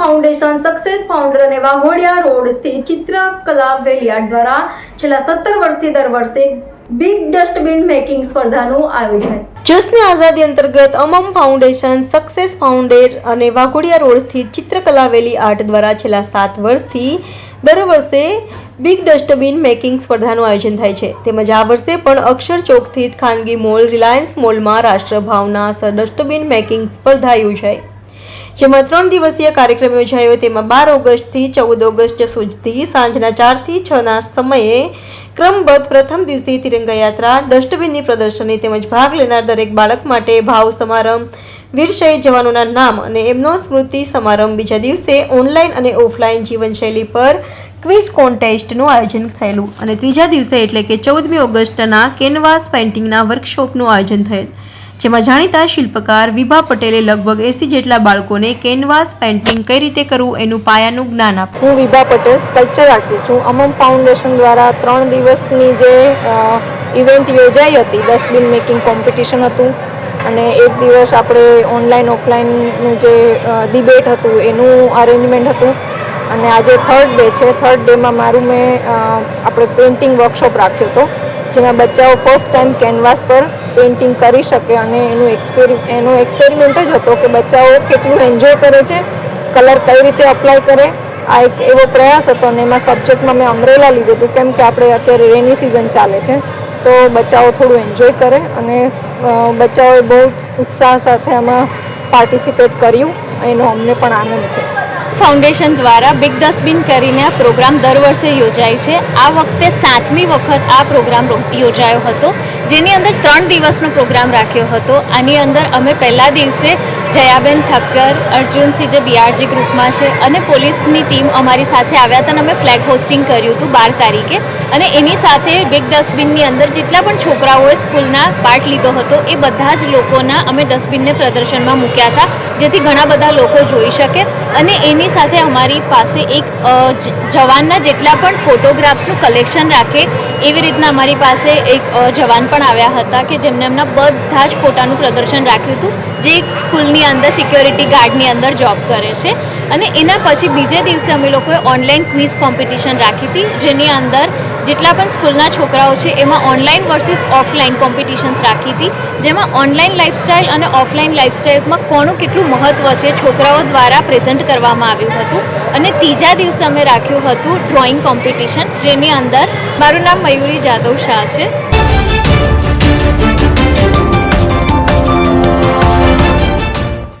Foundation success founder અને Waghodia road સ્થિત ચિત્રકલા વેલિયાર્ડ દ્વારા છેલ્લા સત્તર વર્ષથી દર વર્ષે બિગ ડસ્ટબિન મેકિંગ સ્પર્ધાનું આયોજન. જશ્ન આઝાદી અંતર્ગત અમમ ફાઉન્ડેશન સક્સેસ ફાઉન્ડેર અને વાઘોડિયા રોડ સ્થિત ચિત્રકલા વેલી આર્ટ દ્વારા છેલ્લા સાત વર્ષથી દર વર્ષે બિગ ડસ્ટબિન મેકિંગ સ્પર્ધાનું આયોજન થાય છે. તેમજ આ વર્ષે પણ અક્ષર ચોક સ્થિત ખાનગી મોલ રિલાયન્સ મોલમાં રાષ્ટ્રભાવના ડસ્ટબિન મેકિંગ સ્પર્ધા યોજાઈ. જેમાં ત્રણ દિવસીય કાર્યક્રમ યોજાયો. તેમાં બાર ઓગસ્ટથી ચૌદ ઓગસ્ટ સુધી સાંજના ચારથી છના સમયે ક્રમબદ્ધ પ્રથમ દિવસે તિરંગા યાત્રા ડસ્ટબિનની પ્રદર્શની તેમજ ભાગ લેનાર દરેક બાળક માટે ભાવ સમારંભ વીર શહીદ જવાનોના નામ અને એમનો સ્મૃતિ સમારંભ. બીજા દિવસે ઓનલાઈન અને ઓફલાઈન જીવનશૈલી પર ક્વિઝ કોન્ટેસ્ટનું આયોજન થયેલું અને ત્રીજા દિવસે એટલે કે ચૌદમી ઓગસ્ટના કેનવાસ પેઇન્ટિંગના વર્કશોપનું આયોજન થયેલ. જેમાં જાણીતા શિલ્પકાર વિભા પટેલે લગભગ એસી જેટલા બાળકોને કેનવાસ પેઇન્ટિંગ કઈ રીતે કરવું એનું પાયાનું જ્ઞાન આપ્યું. હું વિભા પટેલ સ્કલ્પચર આર્ટિસ્ટ છું. અમમ ફાઉન્ડેશન દ્વારા ત્રણ દિવસની જે ઇવેન્ટ યોજાઈ હતી ડસ્ટબિન મેકિંગ કોમ્પિટિશન હતું. અને એક દિવસ આપણે ઓનલાઈન ઓફલાઈનનું જે ડિબેટ હતું, એનું અરેન્જમેન્ટ હતું. અને આજે થર્ડ ડે છે. થર્ડ ડેમાં મારું મેં આપણે પેઇન્ટિંગ વર્કશોપ રાખ્યો હતો. જેમાં બચ્ચાઓ ફર્સ્ટ ટાઈમ કેનવાસ પર પેઇન્ટિંગ કરી શકે અને એનું એક્સપેરી એનો એક્સપેરિમેન્ટ જ હતો કે બચ્ચાઓ કેટલું એન્જોય કરે છે કલર કઈ રીતે અપ્લાય કરે. આ એક એવો પ્રયાસ હતો અને એમાં સબ્જેક્ટમાં મેં અમરેલા લીધું હતું, કેમ કે આપણે અત્યારે રેની સિઝન ચાલે છે, તો બચ્ચાઓ થોડું એન્જોય કરે અને બચ્ચાઓએ બહુ ઉત્સાહ સાથે આમાં પાર્ટિસિપેટ કર્યું, એનો અમને પણ આનંદ છે. ફાઉન્ડેશન દ્વારા બિગ ડસ્ટબિન કરીને આ પ્રોગ્રામ દર વર્ષે યોજાય છે. આ વખતે સાતમી વખત આ પ્રોગ્રામ યોજાયો હતો. જેની અંદર ત્રણ દિવસનો પ્રોગ્રામ રાખ્યો હતો. આની અંદર અમે પહેલા દિવસે જયાબેન ઠક્કર અર્જુનસિંહ જે બીઆરજી ગ્રુપમાં છે અને પોલીસની ટીમ અમારી સાથે આવ્યા હતા અને અમે ફ્લેગ હોસ્ટિંગ કર્યું હતું બાર તારીખે. અને એની સાથે બિગ ડસ્ટબિનની અંદર જેટલા પણ છોકરાઓએ સ્કૂલના પાર્ટ લીધો હતો, એ બધા જ લોકોના અમે ડસ્ટબિનને પ્રદર્શનમાં મૂક્યા હતા, જેથી ઘણા બધા લોકો જોઈ શકે. અને એની સાથે અમારી પાસે એક જવાનના જેટલા પણ ફોટોગ્રાફ્સનું કલેક્શન રાખે એવી રીતના અમારી પાસે એક જવાન પણ આવ્યા હતા કે જેમને એમના બધા જ ફોટાનું પ્રદર્શન રાખ્યું હતું, જે એક સ્કૂલની અંદર, સિક્યોરિટી ગાર્ડની અંદર જોબ કરે છે. અને એના પછી બીજે દિવસે અમે લોકોએ ઓનલાઈન ક્વિઝ કોમ્પિટિશન રાખી હતી, જેની અંદર જેટલા પણ સ્કૂલના છોકરાઓ છે, એમાં ઓનલાઈન વર્સિસ ઓફલાઈન કોમ્પિટિશન્સ રાખી હતી. જેમાં ઓનલાઈન લાઈફસ્ટાઈલ અને ઓફલાઈન લાઈફસ્ટાઈલમાં કોનું કેટલું મહત્ત્વ છે, છોકરાઓ દ્વારા પ્રેઝન્ટ કરવામાં આવ્યું હતું. અને ત્રીજા દિવસે અમે રાખ્યું હતું ડ્રોઈંગ કોમ્પિટિશન જેની અંદર મારું નામ મયુરી જાદવ શાહ છે.